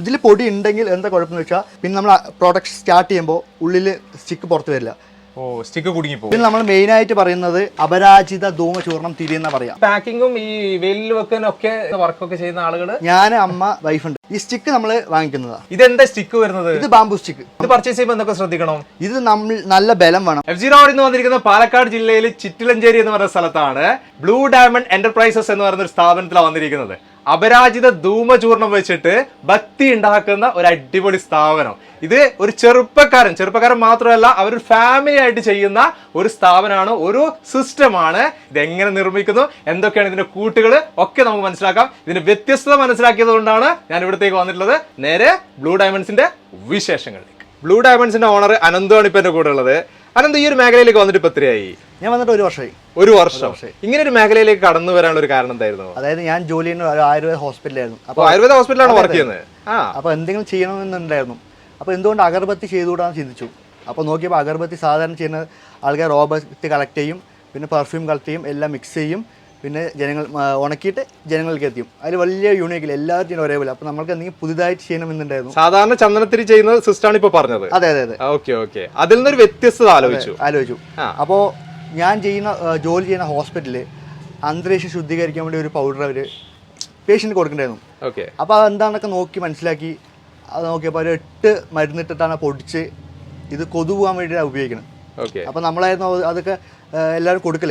ഇതിൽ പൊടി ഉണ്ടെങ്കിൽ എന്താ കുഴപ്പമെന്ന് വെച്ചാൽ പിന്നെ നമ്മൾ പ്രോഡക്റ്റ് സ്റ്റാർട്ട് ചെയ്യുമ്പോൾ ഉള്ളിൽ സ്റ്റിക്ക് പുറത്ത് വരില്ല. ഓ സ്റ്റിക്ക് കുടുങ്ങി പോകും പിന്നെ നമ്മൾ മെയിൻ ആയിട്ട് പറയുന്നത് അപരാജിത ധൂമ ചൂർണം തിരിയെന്ന പറയാം. പാക്കിങ്ങും ഈ വെയിലിൽ വെക്കാനൊക്കെ വർക്കൊക്കെ ചെയ്യുന്ന ആളുകൾ ഞാൻ അമ്മ വൈഫുണ്ട് ഈ സ്റ്റിക്ക് നമ്മൾ വാങ്ങിക്കുന്നതാണ് എന്താ സ്റ്റിക്ക് വരുന്നത്? ഇത് ബാംബു സ്റ്റിക്ക് ഇത് പർച്ചേസ് ചെയ്യുമ്പോൾ എന്തൊക്കെ ശ്രദ്ധിക്കണം? ഇത് നമ്മൾ നല്ല ബലം വേണം. എഫ് ജിറോ എന്ന് വന്നിരിക്കുന്ന പാലക്കാട് ജില്ലയിൽ ചിറ്റിലഞ്ചേരി എന്ന് പറയുന്ന സ്ഥലത്താണ് ബ്ലൂ ഡയമണ്ട് എന്റർപ്രൈസസ് എന്ന് പറയുന്ന ഒരു സ്ഥാപനത്തിലാണ് വന്നിരിക്കുന്നത്. അപരാജിത ധൂമചൂർണം വെച്ചിട്ട് ഭക്തി ഉണ്ടാക്കുന്ന ഒരു അടിപൊളി സ്ഥാപനം. ഇത് ഒരു ചെറുപ്പക്കാരൻ ചെറുപ്പക്കാരൻ മാത്രമല്ല അവർ ഫാമിലി ആയിട്ട് ചെയ്യുന്ന ഒരു സ്ഥാപനമാണ് ഒരു സിസ്റ്റമാണ് ഇത് എങ്ങനെ നിർമ്മിക്കുന്നു എന്തൊക്കെയാണ് ഇതിന്റെ കൂട്ടുകൾ ഒക്കെ നമുക്ക് മനസ്സിലാക്കാം. ഇതിന്റെ വ്യത്യസ്തത മനസ്സിലാക്കിയത് കൊണ്ടാണ് ഞാൻ ഇവിടത്തേക്ക് വന്നിട്ടുള്ളത്. നേരെ ബ്ലൂ ഡയമണ്ട്സിന്റെ വിശേഷങ്ങളിലേക്ക്. ബ്ലൂ ഡയമണ്ട്സിന്റെ ഓണർ അനന്തമാണ് ഇപ്പൊ എന്റെ കൂടെ ഉള്ളത്. അനന്ത് ഈ ഒരു മേഖലയിലേക്ക് വന്നിട്ട് ഇപ്പൊ എത്രയായി? ഞാൻ വന്നിട്ട് ഒരു വർഷമായി. ഒരു വർഷം. ഇങ്ങനെ ഒരു മേഖലയിലേക്ക് കടന്നു വരാനുള്ള ഒരു കാരണം എന്തായിരുന്നു? അതായത് ഞാൻ ജോലി ചെയ്യുന്ന ഒരു ആയുർവേദ ഹോസ്പിറ്റലായിരുന്നു അപ്പൊ അപ്പോൾ ആയുർവേദ ഹോസ്പിറ്റലാണ് വർക്ക് ചെയ്യുന്നത്. അപ്പോൾ എന്തെങ്കിലും ചെയ്യണമെന്നുണ്ടായിരുന്നു. അപ്പോൾ എന്തുകൊണ്ട് അഗർബത്തി ചെയ്തുകൂടാന്ന് ചിന്തിച്ചു? അപ്പോൾ നോക്കിയപ്പോൾ അഗർബത്തി സാധാരണ ചെയ്യുന്ന ആൾക്കാർ റോബത്തി കളക്ട് ചെയ്യും പിന്നെ പെർഫ്യൂം കളക്ട് ചെയ്യും എല്ലാം മിക്സ് ചെയ്യും പിന്നെ ജനങ്ങൾ ഉണക്കിയിട്ട് ജനങ്ങൾക്ക് എത്തിയും. അതിൽ വലിയ യൂണിക്കില്ല എല്ലാവരും ഒരേപോലെ. അപ്പോൾ നമ്മൾക്ക് എന്തെങ്കിലും പുതുതായിട്ട് ചെയ്യണമെന്നുണ്ടായിരുന്നു സാധാരണ ചന്ദനത്തിരി ചെയ്യുന്ന സിസ്റ്റാണ് ഇപ്പൊ പറഞ്ഞത്. അതെ അതെ അതെ. Okay okay. അതിൽ നിന്നൊരു വ്യത്യസ്തത ആലോചിച്ചു. ആലോചിച്ചു. അപ്പോ അപ്പോൾ ഞാൻ ചെയ്യുന്ന ജോലി ചെയ്യുന്ന ഹോസ്പിറ്റലിൽ അന്തരീക്ഷം ശുദ്ധീകരിക്കാൻ വേണ്ടി ഒരു പൗഡർ അവർ പേഷ്യന്റ് കൊടുക്കണ്ടായിരുന്നു. ഓക്കെ. അപ്പോൾ അതെന്താണെന്നൊക്കെ നോക്കി മനസ്സിലാക്കി അത് നോക്കിയപ്പോൾ എട്ട് മരുന്നിട്ടിട്ടാണ് പൊടിച്ച് ഇത് കൊതു പോകാൻ വേണ്ടിയിട്ടാണ് ഉപയോഗിക്കുന്നത് അപ്പൊ അപ്പോൾ നമ്മളായിരുന്നു അതൊക്കെ എല്ലാവരും കൊടുക്കൽ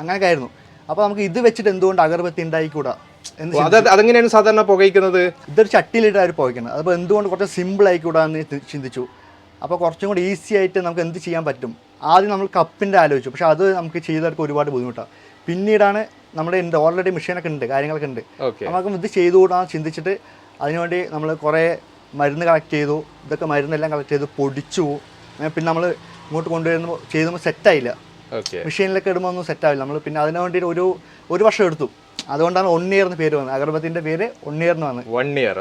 അങ്ങനെയൊക്കെ ആയിരുന്നു. അപ്പോൾ നമുക്ക് ഇത് വെച്ചിട്ട് എന്തുകൊണ്ട് അഗർബത്തി ഉണ്ടായിക്കൂടാ? അതെങ്ങനെയാണ് സാധാരണ പുകയ്ക്കുന്നത്? ഇതൊരു ചട്ടിയിലിട്ടാണ് അവർ പുകയ്ക്കുന്നത്. അപ്പോൾ എന്തുകൊണ്ട് കുറച്ച് സിമ്പിൾ ആയിക്കൂടാ എന്ന് ചിന്തിച്ചു. അപ്പോൾ കുറച്ചും കൂടി ഈസി ആയിട്ട് നമുക്ക് എന്ത് ചെയ്യാൻ പറ്റും? ആദ്യം നമ്മൾ കപ്പിന്റെ ആലോചിച്ചു. പക്ഷെ അത് നമുക്ക് ചെയ്തെടുക്കാൻ ഒരുപാട് ബുദ്ധിമുട്ടാണ് പിന്നീടാണ് നമ്മുടെ ഉണ്ട് ഓൾറെഡി മെഷീനൊക്കെ ഉണ്ട് കാര്യങ്ങളൊക്കെ ഉണ്ട്. നമുക്ക് ഇത് ചെയ്തുകൂടാന്ന് ചിന്തിച്ചിട്ട് അതിനുവേണ്ടി നമ്മൾ കുറേ മരുന്ന് കളക്ട് ചെയ്തു. ഇതൊക്കെ മരുന്നെല്ലാം കളക്ട് ചെയ്ത് പൊടിച്ചു. പിന്നെ നമ്മൾ ഇങ്ങോട്ട് കൊണ്ടുവരുമ്പോൾ ചെയ്തുമ്പോൾ സെറ്റായില്ല മെഷീനിലൊക്കെ ഇടുമ്പോൾ ഒന്നും സെറ്റാവില്ല നമ്മൾ പിന്നെ അതിന് വേണ്ടിയിട്ട് ഒരു ഒരു വർഷം എടുത്തു. അതുകൊണ്ടാണ് ഒന്നിയർ എന്ന് പേര് വന്നത്. അഗർബത്തിന്റെ പേര് ഒന്നിയർ എന്ന് വന്നത്. വൺ ഇയർ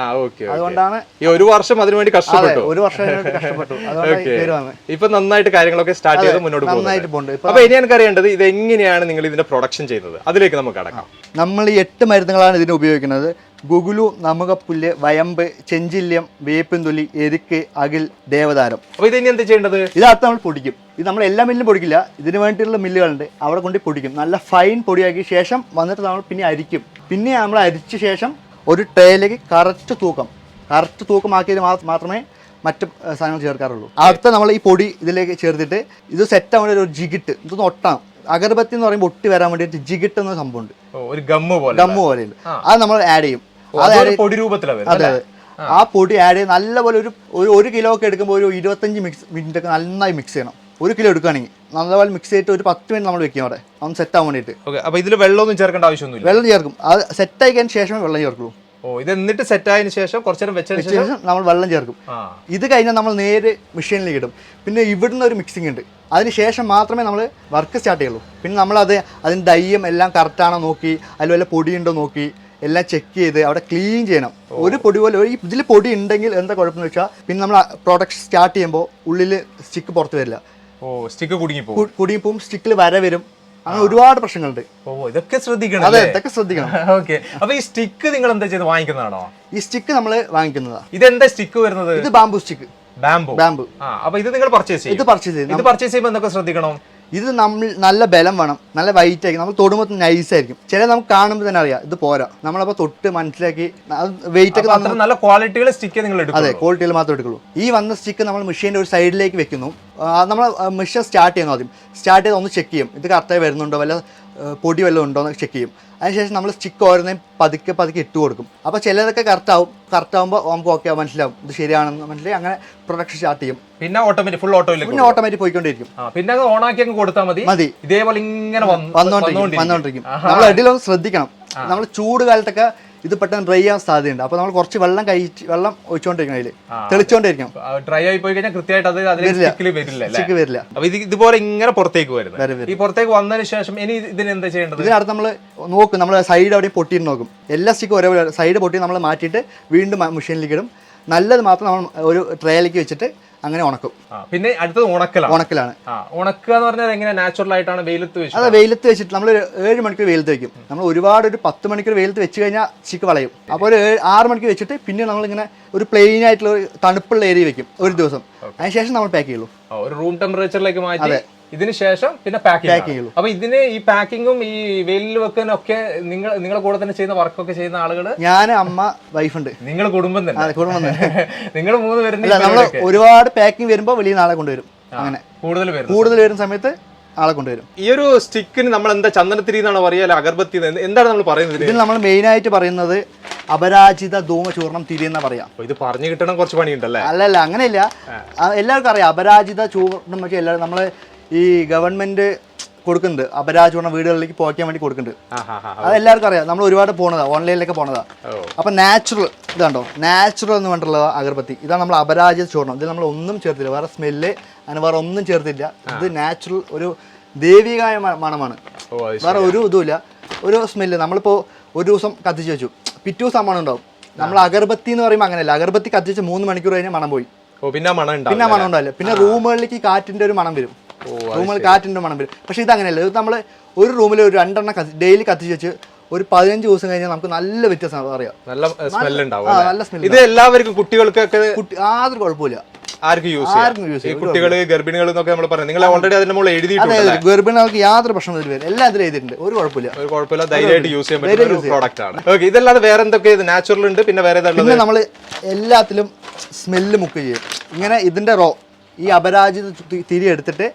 ആ ഓക്കെ അതുകൊണ്ടാണ് ഈ ഒരു വർഷം അതിനു വേണ്ടി കഷ്ടപ്പെട്ടു. ഒരു വർഷം കഷ്ടപ്പെട്ടു. അതുകൊണ്ടാണ് പേര് വന്നത്. ഇപ്പൊ നന്നായിട്ട് കാര്യങ്ങളൊക്കെ സ്റ്റാർട്ട് ചെയ്ത് മുന്നോട്ട് നന്നായിട്ട് പോകുന്നുണ്ട്. അപ്പൊ ഇനി എനിക്കറിയേണ്ടത് ഇത് എങ്ങനെയാണ് നിങ്ങൾ ഇതിന്റെ പ്രൊഡക്ഷൻ ചെയ്യുന്നത്? അതിലേക്ക് നമുക്ക് കടക്കാം. നമ്മൾ ഈ എട്ട് മരുന്നുകളാണ് ഇതിന് ഉപയോഗിക്കുന്നത്. ഗുഗുലു നമുകപ്പുല്ല് വയമ്പ് ചെഞ്ചില്യം വേപ്പിൻതുലി എരുക്ക് അകിൽ ദേവതാരം അപ്പൊ ഇത് ഇനി എന്ത് ചെയ്യേണ്ടത്? ഇതാത്ത നമ്മൾ പൊടിക്കും. ഇത് നമ്മൾ എല്ലാ മില്ലും പൊടിക്കില്ല. ഇതിന് വേണ്ടിയിട്ടുള്ള മില്ലുകളുണ്ട്. അവിടെ കൊണ്ട് പൊടിക്കും. നല്ല ഫൈൻ പൊടിയാക്കിയ ശേഷം വന്നിട്ട് നമ്മൾ പിന്നെ അരിക്കും. പിന്നെ നമ്മൾ അരിച്ച ശേഷം ഒരു ട്രേയിലേക്ക് കറക്റ്റ് തൂക്കം. കറക്റ്റ് തൂക്കമാക്കിയത് മാത്രമേ മറ്റ് സാധനങ്ങൾ ചേർക്കാറുള്ളൂ. അടുത്ത നമ്മൾ ഈ പൊടി ഇതിലേക്ക് ചേർത്തിട്ട് ഇത് സെറ്റ് ആവേണ്ട ഒരു ജിഗിട്ട് ഇതൊന്ന് ഒട്ടാം അഗർബത്തി എന്ന് പറയുമ്പോൾ ഒട്ടി വരാൻ വേണ്ടിയിട്ട് ജിഗിട്ട് എന്ന സംഭവമുണ്ട്. ഒരു ഗമ്മ് പോലെ. ഗമ്മ് പോലെയുണ്ട് അത് നമ്മൾ ആഡ് ചെയ്യും. അത് പൊടി രൂപത്തിലാണ് അതെ അതെ. ആ പൊടി ആഡ് ചെയ്ത് നല്ലപോലെ ഒരു ഒരു ഒരു കിലോ ഒക്കെ എടുക്കുമ്പോൾ ഒരു ഇരുപത്തഞ്ച് മിക്സ് മിനിറ്റ് ഒക്കെ നന്നായി മിക്സ് ചെയ്യണം. ഒരു കിലോ എടുക്കുകയാണെങ്കിൽ നല്ലപോലെ മിക്സ് ചെയ്തിട്ട് ഒരു പത്ത് മിനിറ്റ് നമ്മൾ വെക്കും അവിടെ. ഒന്ന് സെറ്റ് ആവാൻ വേണ്ടിയിട്ട്. ഓക്കെ അപ്പോൾ ഇതിൽ വെള്ളമൊന്നും ചേർക്കേണ്ട ആവശ്യമൊന്നുമില്ല. വെള്ളം ചേർക്കും. അത് സെറ്റ് ആയിക്കാൻ ശേഷമേ വെള്ളം ചേർക്കുള്ളൂ. ഓ ഇത് എന്നിട്ട് സെറ്റ് ആയതിനു ശേഷം കുറച്ചു നേരം വെച്ചതിന് ശേഷം? നമ്മൾ വെള്ളം ചേർക്കും. ഇത് കഴിഞ്ഞാൽ നമ്മൾ നേരെ മെഷീനിലേക്ക് ഇടും. പിന്നെ ഇവിടുന്ന് ഒരു മിക്സിംഗ് ഉണ്ട്. അതിന് ശേഷം മാത്രമേ നമ്മൾ വർക്ക് സ്റ്റാർട്ട് ചെയ്യുള്ളൂ. പിന്നെ നമ്മളത് അതിന്റെ ഡയ്യം എല്ലാം കറക്റ്റാണോ നോക്കി അതിൽ വല്ല പൊടിയുണ്ടോ നോക്കി എല്ലാം ചെക്ക് ചെയ്ത് അവിടെ ക്ലീൻ ചെയ്യണം. ഒരു പൊടി പോലെ ഇതിൽ പൊടി ഉണ്ടെങ്കിൽ എന്താ കുഴപ്പമെന്ന് വെച്ചാൽ പിന്നെ നമ്മൾ പ്രോഡക്റ്റ് സ്റ്റാർട്ട് ചെയ്യുമ്പോൾ ഉള്ളിൽ സ്റ്റിക്ക് പുറത്ത് വരില്ല. ഓ സ്റ്റിക്ക് കുടുങ്ങി പോകും കു- കുടുങ്ങിപ്പോവും സ്റ്റിക്കിൽ വര വരും. അങ്ങനെ ഒരുപാട് പ്രശ്നങ്ങളുണ്ട്. ഓ ഇതൊക്കെ ശ്രദ്ധിക്കണം അതെ ഇതൊക്കെ ശ്രദ്ധിക്കണം. ഓക്കെ അപ്പൊ ഈ സ്റ്റിക്ക് നിങ്ങൾ എന്താ ചെയ്ത് വാങ്ങിക്കുന്നതാണോ? ഈ സ്റ്റിക്ക് നമ്മൾ വാങ്ങിക്കുന്നതാണ് ഇതെന്താ സ്റ്റിക്ക് വരുന്നത്? ഇത് ബാംബു സ്റ്റിക്ക് ബാംബു ബാംബു ആ അപ്പൊ ഇത് നിങ്ങൾ പർച്ചേസ് ചെയ്യും. ഇത് പർച്ചേസ് ചെയ്യും. ഇത് പർച്ചേസ് ചെയ്യുമ്പോൾ എന്തൊക്കെ ശ്രദ്ധിക്കണം? ഇത് നമ്മൾ നല്ല ബലം വേണം നല്ല വൈറ്റ് ആയിരിക്കും. നമ്മൾ തൊടുമ്പോൾ നൈസ് ആയിരിക്കും. ചില നമുക്ക് കാണുമ്പോൾ തന്നെ അറിയാം ഇത് പോരാ. നമ്മളപ്പോൾ തൊട്ട് മനസ്സിലാക്കി വെയിറ്റ് ഒക്കെ നല്ല ക്വാളിറ്റികൾ സ്റ്റിക്ക് നിങ്ങൾ അതെ ക്വാളിറ്റികൾ മാത്രമേ എടുക്കുള്ളൂ. ഈ വന്ന സ്റ്റിക്ക് നമ്മൾ മെഷീന്റെ ഒരു സൈഡിലേക്ക് വെക്കുന്നു. നമ്മൾ മെഷീൻ സ്റ്റാർട്ട് ചെയ്യുന്നു ആദ്യം. സ്റ്റാർട്ട് ചെയ്ത് ഒന്ന് ചെക്ക് ചെയ്യും. ഇത് കറക്റ്റായി വരുന്നുണ്ടോ? വല്ല പൊടി വല്ലതും ഉണ്ടോ എന്ന് ചെക്ക് ചെയ്യും. അതിനുശേഷം നമ്മൾ സ്റ്റിക്ക് ഓരോന്നേയും പതുക്കെ പതുക്കെ ഇട്ട് കൊടുക്കും. അപ്പോൾ ചിലതൊക്കെ കറക്റ്റ് ആവും. കറക്റ്റ് ആകുമ്പോൾ നമുക്ക് ഓക്കെ മനസ്സിലാവും. ഇത് ശരിയാണെന്ന് മനസ്സിലായി. അങ്ങനെ പ്രൊഡക്ഷൻ സ്റ്റാർട്ട് ചെയ്യും. പിന്നെ ഓട്ടോമാറ്റിക് ഫുൾ ഓട്ടോ പിന്നെ ഓട്ടോമാറ്റിക് പോയിക്കൊണ്ടിരിക്കും. പിന്നെ ഓൺ ആക്കി അങ്ങ് കൊടുത്താൽ മതി. മതി. ഇതേപോലെ ഇങ്ങനെ വന്ന് വന്നോണ്ടിരിക്കും. വന്നോണ്ടിരിക്കും. നമ്മൾ ഇടയിലൊന്ന് ശ്രദ്ധിക്കണം. നമ്മൾ ചൂട് കാലത്തൊക്കെ ഇത് പെട്ടെന്ന് ഡ്രൈ ആവാൻ സാധ്യതയുണ്ട്. അപ്പോൾ നമ്മൾ കുറച്ച് വെള്ളം കഴിച്ച് വെള്ളം ഒഴിച്ചുകൊണ്ടിരിക്കണം അതിൽ തെളിച്ചുകൊണ്ടിരിക്കണം ഡ്രൈ ആയി പോയി കഴിഞ്ഞാൽ കൃത്യമായിട്ട് അത് വരില്ല. സ്റ്റിക്ക് വരില്ല അപ്പൊ ഇത് ഇതുപോലെ ഇങ്ങനെ പുറത്തേക്ക് വരും, വരുന്നത് ഈ പുറത്തേക്ക് വന്നതിന് ശേഷം ഇനി ഇതിന് എന്താ ചെയ്യേണ്ടത്? ഇതിനടുത്ത് നമ്മൾ നോക്കും നമ്മൾ സൈഡ് അവിടെ പൊട്ടിയിട്ട് നോക്കും. എല്ലാ സ്റ്റിക്കും ഒരേപോലെ സൈഡ് പൊട്ടി നമ്മൾ മാറ്റിയിട്ട് വീണ്ടും മെഷീനിലേക്ക് ഇടും. നല്ലത് മാത്രം നമ്മൾ ഒരു ട്രേയിലേക്ക് വെച്ചിട്ട് അങ്ങനെ ഉണക്കും. പിന്നെ അടുത്തത് ഉണക്കലാണ്. ഉണക്കലാണ്. ഉണക്കുക എന്ന് പറഞ്ഞാൽ എങ്ങനെ നാച്ചുറൽ ആയിട്ടാണ് വെയിലത്ത് വെച്ച് അത് വെയിലത്ത് വെച്ചിട്ട് നമ്മൾ ഏഴ് മണിക്കൂർ വെയിലത്ത് വെക്കും. നമ്മൾ ഒരുപാട് ഒരു പത്ത് മണിക്കൂർ വെയിലത്ത് വെച്ച് കഴിഞ്ഞാൽ ചിക്ക് വളയും. അപ്പോൾ ഒരു ആറ് മണിക്കൂർ വെച്ചിട്ട് പിന്നെ നമ്മൾ ഇങ്ങനെ ഒരു പ്ലെയിൻ ആയിട്ടുള്ള ഒരു തണുപ്പുള്ള ഏരിയ വെക്കും ഒരു ദിവസം. അതിനുശേഷം നമ്മൾ പാക്ക് ചെയ്യുള്ളൂ. ഒരു റൂം ടെമ്പറേച്ചറിലേക്ക് മാറ്റി ഇതിന് ശേഷം പിന്നെ പാക്കിംഗ് ചെയ്യുള്ളൂ. അപ്പൊ ഇതിന് ഈ പാക്കിങ്ങും ഈ വെയിലിൽ വെക്കാനൊക്കെ നിങ്ങൾ നിങ്ങളെ കൂടെ തന്നെ ചെയ്യുന്ന വർക്കൊക്കെ ചെയ്യുന്ന ആളുകൾ ഞാൻ അമ്മ വൈഫുണ്ട് നിങ്ങൾ കുടുംബം തന്നെ. കുടുംബം തന്നെ. നിങ്ങൾ മൂന്ന് അല്ല നമ്മൾ ഒരുപാട് പാക്കിംഗ് വരുമ്പോൾ വലിയ നാളെ കൊണ്ടുവരും. അങ്ങനെ. കൂടുതൽ കൂടുതൽ വരുന്ന സമയത്ത് ആളെ കൊണ്ടുവരും. ഈ ഒരു സ്റ്റിക്കിന് നമ്മൾ എന്താ ചന്ദനത്തിരി എന്നാണ് പറയുക അല്ലെ അഗർബത്തി എന്താണ് നമ്മൾ പറയുന്നത്? ഇതിൽ നമ്മൾ മെയിൻ ആയിട്ട് പറയുന്നത് അപരാജിത ധൂമചൂർണം തിരി എന്നാ പറയാം. ഇത് പറഞ്ഞു കിട്ടണം കുറച്ച് പണിയുണ്ടല്ലേ അല്ലല്ല അല്ല അങ്ങനെയല്ല എല്ലാവർക്കും അറിയാം അപരാജിത ചൂർണം വെച്ചാൽ എല്ലാവരും നമ്മൾ ഈ ഗവൺമെന്റ് കൊടുക്കുന്നുണ്ട്. അപരാചൂർണം വീടുകളിലേക്ക് പോകാൻ വേണ്ടി കൊടുക്കുന്നുണ്ട്. അത് എല്ലാവർക്കും അറിയാം. നമ്മൾ ഒരുപാട് പോണതാ ഓൺലൈനിലൊക്കെ പോണതാ. അപ്പൊ നാച്ചുറൽ ഇതാണ്ടോ? നാച്ചുറൽ എന്ന് പറഞ്ഞിട്ടുള്ള അഗർബത്തി. ഇതാണ് നമ്മൾ അപരാജിത ചൂർണം ഇതിൽ നമ്മൾ ഒന്നും ചേർത്തില്ല. വേറെ സ്മെല്ല് അങ്ങനെ വേറെ ഒന്നും ചേർത്തില്ല. ഇത് നാച്ചുറൽ ഒരു ദൈവികമായ മണമാണ്. വേറെ ഒരു ഇതുമില്ല. ഒരു സ്മെല്ല് നമ്മളിപ്പോൾ ഒരു ദിവസം കത്തിച്ച് വെച്ചു. പിറ്റേ ദിവസം മണം ഉണ്ടാവും. നമ്മൾ അഗർബത്തി എന്ന് പറയുമ്പോൾ അങ്ങനെയല്ല. അഗർബത്തി കത്തിച്ച് മൂന്ന് മണിക്കൂർ കഴിഞ്ഞാൽ മണം പോയി. പിന്നെ മണം പിന്നെ മണം ഉണ്ടാവില്ല. പിന്നെ റൂമുകളിലേക്ക് കാറ്റിന്റെ ഒരു മണം വരും. റൂമുകളിൽ കാറ്റിന്റെ മണം വരും. പക്ഷെ ഇത് അങ്ങനെയല്ല ഇത് നമ്മൾ ഒരു റൂമിൽ ഒരു രണ്ടെണ്ണം കത്തി ഡെയിലി കത്തിച്ച് വെച്ച് ഒരു പതിനഞ്ച് ദിവസം കഴിഞ്ഞാൽ നമുക്ക് നല്ല വ്യത്യാസം അറിയാം. നല്ല സ്മെൽ ഉണ്ടാവും നല്ല സ്മെൽ ഇത് എല്ലാവർക്കും കുട്ടികൾക്കൊക്കെ കുട്ടി യാതൊരു കുഴപ്പമില്ല. ആർക്കും യൂസ് ആർക്കും ഗർഭിണികൾ എന്നൊക്കെ നമ്മൾ പറഞ്ഞു നിങ്ങൾ ഓൾറെഡി എഴുതിയിട്ടുണ്ട് ഗർഭിണികൾക്ക് യാതൊരു പ്രശ്നം വരും എല്ലാം ഇതിൽ എഴുതിയിട്ടുണ്ട്. ഒരു കുഴപ്പമില്ല. ഒരു കുഴപ്പമില്ല. ധൈര്യമായിട്ട് യൂസ് ചെയ്യാൻ പറ്റുന്ന ഒരു പ്രോഡക്റ്റ് ആണ്. ഓക്കെ ഇതല്ലാതെ വേറെ എന്തൊക്കെ ഇത് നാച്ചുറൽ ഉണ്ട്? പിന്നെ വേറെ നമ്മൾ എല്ലാത്തിലും സ്മെല്ല് മുക്ക് ചെയ്യും. ഇങ്ങനെ ഇതിന്റെ റോ ഈ അപരാജിത തിരി എടുത്തിട്ട്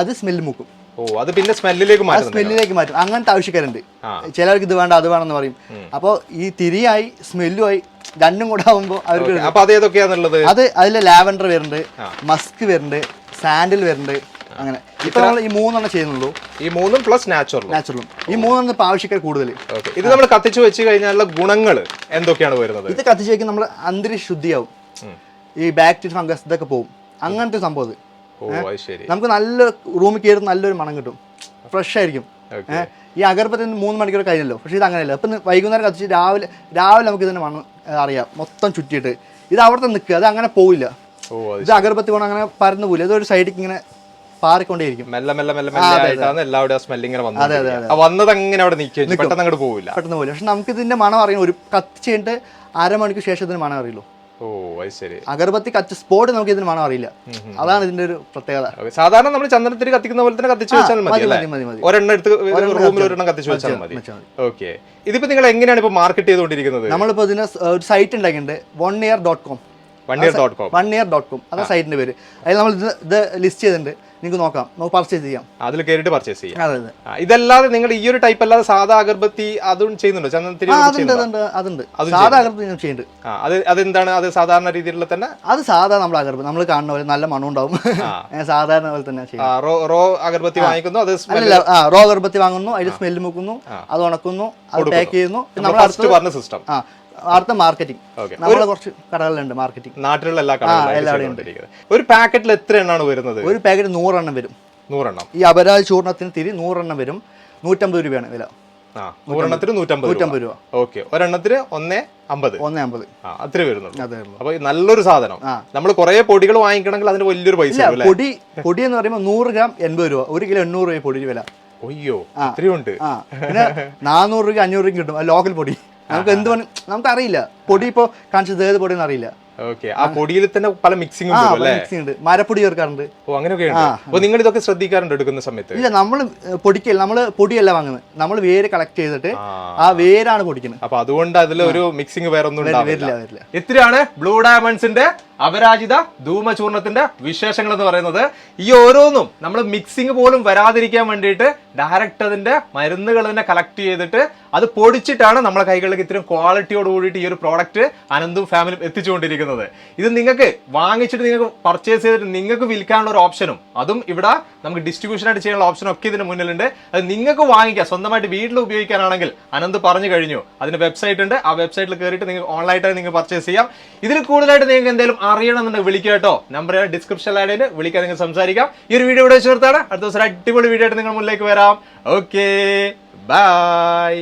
അത് സ്മെല്ല് മുക്കും. ഓ അത് പിന്നെ സ്മെല്ലിലേക്ക് മാറ്റും സ്മെല്ലിലേക്ക് മാറ്റും. അങ്ങനത്തെ ആവശ്യക്കാരുണ്ട്. ചിലവർക്ക് ചിലർക്ക് ഇത് വേണ്ട അത് വേണമെന്ന് പറയും. അപ്പോൾ ഈ തിരിയായി സ്മെല്ലുമായി രണ്ടും കൂടെ ആവുമ്പോൾ അവർക്ക് അപ്പൊ അത് ഏതൊക്കെയാന്നുള്ളത്? അത് അതിൽ ലാവൻഡർ വരുന്നുണ്ട് മസ്ക് വരുന്നുണ്ട് സാൻഡിൽ വരുന്നുണ്ട് അങ്ങനെ. ഇപ്പൊ നമ്മൾ ഈ മൂന്നെണ്ണം ചെയ്യുന്നുള്ളൂ. ഈ മൂന്നും പ്ലസ് നാച്ചുറൽ നാച്ചുറലും ഈ മൂന്നെണ്ണം ഇപ്പൊ ആവശ്യക്കാർ കൂടുതൽ ഇത് നമ്മൾ കത്തിച്ചു വെച്ച് കഴിഞ്ഞാലുള്ള ഗുണങ്ങൾ എന്തൊക്കെയാണ് വരുന്നത്? ഇത് കത്തിച്ചു വെക്കുമ്പോൾ നമ്മൾ അന്തരീക്ഷ ശുദ്ധിയാവും. ഈ ബാക്ടീരിയ ഫംഗസ് ഇതൊക്കെ പോകും അങ്ങനത്തെ സംഭവം നമുക്ക് നല്ല റൂമിൽ കയറി നല്ലൊരു മണം കിട്ടും. ഫ്രഷ് ആയിരിക്കും. ഈ അഗർബത്തിന് മൂന്ന് മണിക്കൂർ കഴിഞ്ഞല്ലോ. പക്ഷേ ഇത് അങ്ങനെയല്ല. അപ്പം വൈകുന്നേരം കത്തിച്ച് രാവിലെ രാവിലെ നമുക്ക് ഇതിന് മണം അറിയാം. മൊത്തം ചുറ്റിയിട്ട്. ഇത് അവിടുത്തെ നിൽക്കുക അത് അങ്ങനെ പോവില്ല. ഇത് അഗർബത്തി കൊണ്ട് അങ്ങനെ പരന്നു പോവില്ല. ഇതൊരു സൈഡിൽ ഇങ്ങനെ പാറിക്കൊണ്ടേയിരിക്കും. മെല്ലെ മെല്ലെ മെല്ലെ മെല്ലെ ആയിട്ടാണ് എല്ലാവരുടെയും സ്മെല്ല് ഇങ്ങനെ വന്നത്. അതെ, അതെ. വന്നത് അങ്ങനെ അവിടെ നിൽക്കും. പെട്ടെന്ന് അങ്ങോട്ട് പോവില്ല. പെട്ടെന്ന് പോവില്ല. പക്ഷെ നമുക്ക് ഇതിന്റെ മണം അറിയാം ഒരു കത്തിച്ച് കഴിഞ്ഞിട്ട് അരമണിക്കൂർ ശേഷം ഇതിന് മണം അറിയുള്ളൂ. ഓ അത് ശരി. അഗർബത്തി കത്തി സ്പോട്ട് നമുക്ക് ഇതിന് മണം അറിയില്ല. അതാണ് ഇതിന്റെ ഒരു പ്രത്യേകത. സാധാരണ നമ്മൾ ചന്ദനത്തിരി കത്തിക്കുന്ന പോലെ തന്നെ കത്തിച്ചു വെച്ചാൽ മതി ഒരെണ്ണം എടുത്ത് റൂമിൽ ഒരെണ്ണം കത്തിച്ചു വെച്ചാൽ മതി. ഓക്കെ. ഇതിപ്പോ നിങ്ങൾ എങ്ങനെയാണ് ഇപ്പൊ മാർക്കറ്റ് ചെയ്തുകൊണ്ടിരിക്കുന്നത്? നമ്മളിപ്പോ ഇതിന് ഒരു സൈറ്റ് ഉണ്ടാക്കിയിട്ടുണ്ട് one year dot com one year dot com. One year dot com. അതാണ് സൈറ്റിന്റെ പേര്. അതിൽ നമ്മൾ ഇത് ഇത് ലിസ്റ്റ് ചെയ്തിട്ടുണ്ട്. നിങ്ങൾക്ക് നോക്കാം. നമുക്ക് പർച്ചേസ് ചെയ്യാം. അതിൽ കയറിയിട്ട് പർച്ചേസ് ചെയ്യാം. അതെ അതെ. ഇതല്ലാതെ നിങ്ങൾ ഈ ഒരു ടൈപ്പ് അല്ലാതെ സാധാ അഗർബത്തി അതും ചെയ്യുന്നുണ്ടോ? ചന്ദനത്തിരി അതുണ്ട് അതുണ്ട് അതുണ്ട്. സാധാ അഗർബത്തി ഞാൻ ചെയ്യുന്നുണ്ട്. അത് അതെന്താണ്? അത് സാധാരണ രീതിയിലുള്ള തന്നെ? അത് സാധാ നമ്മൾ അഗർബത്തി നമ്മൾ കാണുന്ന പോലെ നല്ല മണം ഉണ്ടാവും. സാധാരണ പോലെ തന്നെ റോ റോ അഗർബത്തി വാങ്ങിക്കുന്നു. അത് ആ റോ അഗർബത്തി വാങ്ങുന്നു. അതിൽ സ്മെല്ല് മുക്കുന്നു. അത് ഉണക്കുന്നു. അത് പാക്ക് ചെയ്യുന്നു. നമ്മൾ പറഞ്ഞ സിസ്റ്റം ആ അടുത്ത മാർക്കറ്റിംഗ്. നമ്മളെ കുറച്ച് കടകളിലുണ്ട് മാർക്കറ്റിംഗ് നാട്ടിലുള്ള എല്ലാ കടകളിലും ഒരു പാക്കറ്റിൽ എത്ര എണ്ണമാണ് വരുന്നത്? ഒരു പാക്കറ്റ് നൂറെണ്ണം വരും. നൂറെണ്ണം. ഈ അപരാജ് ചൂർണത്തിന് തിരി നൂറെണ്ണം വരും. നൂറ്റമ്പത് രൂപയാണ് വില. നൂറെണ്ണത്തിന് നൂറ്റമ്പത് രൂപ. ഓക്കെ ഒരെണ്ണത്തിന് ഒന്നേ അമ്പത്. ഒന്നേ അമ്പത്. അത്രേ വരുന്നുള്ളൂ. അപ്പൊ നല്ലൊരു സാധനം. നമ്മൾ കുറെ പൊടികൾ വാങ്ങിക്കണമെങ്കിൽ അതിന് വലിയൊരു പൈസ പൊടി പൊടി എന്ന് പറയുമ്പോൾ നൂറ് ഗ്രാം എൺപത് രൂപ. ഒരു കിലോ എണ്ണൂറ് രൂപ പൊടി വില. ഒയ്യോ അത്രയും ഉണ്ട്. പിന്നെ നാനൂറ് രൂപ അഞ്ഞൂറ് രൂപ കിട്ടും. ലോക്കൽ പൊടി. നമുക്ക് എന്ത് വേണം നമുക്ക് അറിയില്ല പൊടി ഇപ്പോൾ കാണിച്ചത് ഏത് പൊടിയെന്ന് അറിയില്ല. ഓക്കെ ആ പൊടിയിൽ തന്നെ പല മിക്സിംഗും മിക്സിംഗ് ഉണ്ട്. മരപ്പൊടി ചേർക്കാറുണ്ട്. ഓ അങ്ങനെയൊക്കെ ഉണ്ട്. അപ്പൊ നിങ്ങൾ ഇതൊക്കെ ശ്രദ്ധിക്കാറുണ്ട് എടുക്കുന്ന സമയത്ത്? ഇല്ല നമ്മൾ പൊടിക്കല്ല നമ്മൾ പൊടിയല്ല വാങ്ങുന്നത്. നമ്മൾ വേര് കളക്ട് ചെയ്തിട്ട് ആ. വേരാണ് പൊടിക്കുന്നത്. അപ്പൊ അതുകൊണ്ട് അതിൽ ഒരു മിക്സിംഗ് വേറെ ഒന്നും വരില്ല വരില്ല ഇത്രയാണ് ബ്ലൂ ഡയമണ്ട്സിന്റെ അപരാജിത ധൂമചൂർണത്തിന്റെ വിശേഷങ്ങൾ എന്ന് പറയുന്നത്. ഈ ഓരോന്നും നമ്മൾ മിക്സിംഗ് പോലും വരാതിരിക്കാൻ വേണ്ടിയിട്ട് ഡയറക്റ്റ് അതിന്റെ മരുന്നുകൾ തന്നെ കളക്ട് ചെയ്തിട്ട് അത് പൊടിച്ചിട്ടാണ് നമ്മളെ കൈകളിലേക്ക് ഇത്രയും ക്വാളിറ്റിയോട് കൂടിയിട്ട് ഈ ഒരു പ്രോഡക്റ്റ് അനന്തും ഫാമിലി എത്തിച്ചുകൊണ്ടിരിക്കുന്നത്. ഇത് നിങ്ങൾക്ക് വാങ്ങിച്ചിട്ട് നിങ്ങൾക്ക് പർച്ചേസ് ചെയ്തിട്ട് നിങ്ങൾക്ക് വിൽക്കാനുള്ള ഒരു ഓപ്ഷനും അതും ഇവിടെ നമുക്ക് ഡിസ്ട്രിബ്യൂഷനായിട്ട് ചെയ്യാനുള്ള ഓപ്ഷനും ഒക്കെ ഇതിന് മുന്നിലുണ്ട്. അത് നിങ്ങൾക്ക് വാങ്ങിക്കാം. സ്വന്തമായിട്ട് വീട്ടിൽ ഉപയോഗിക്കാനാണെങ്കിൽ അനന്ത് പറഞ്ഞു കഴിഞ്ഞു. അതിന് വെബ്സൈറ്റ് ഉണ്ട്. ആ വെബ്സൈറ്റിൽ കയറിയിട്ട് നിങ്ങൾക്ക് ഓൺലൈനായിട്ട് നിങ്ങൾക്ക് പർച്ചേസ് ചെയ്യാം. ഇതിൽ കൂടുതലായിട്ട് നിങ്ങൾക്ക് എന്തെങ്കിലും അറിയണമെന്നുണ്ടെങ്കിൽ വിളിക്കുക കേട്ടോ. നമ്പർ ഡിസ്ക്രിപ്ഷൻ ആയിട്ട് വിളിക്കാൻ നിങ്ങൾ സംസാരിക്കാം. ഈ ഒരു വീഡിയോ ഇവിടെ ചേർത്താണ് അടുത്ത ദിവസം അടിപൊളി വീഡിയോ ആയിട്ട് നിങ്ങൾ മുന്നിലേക്ക് വരാം. Okay bye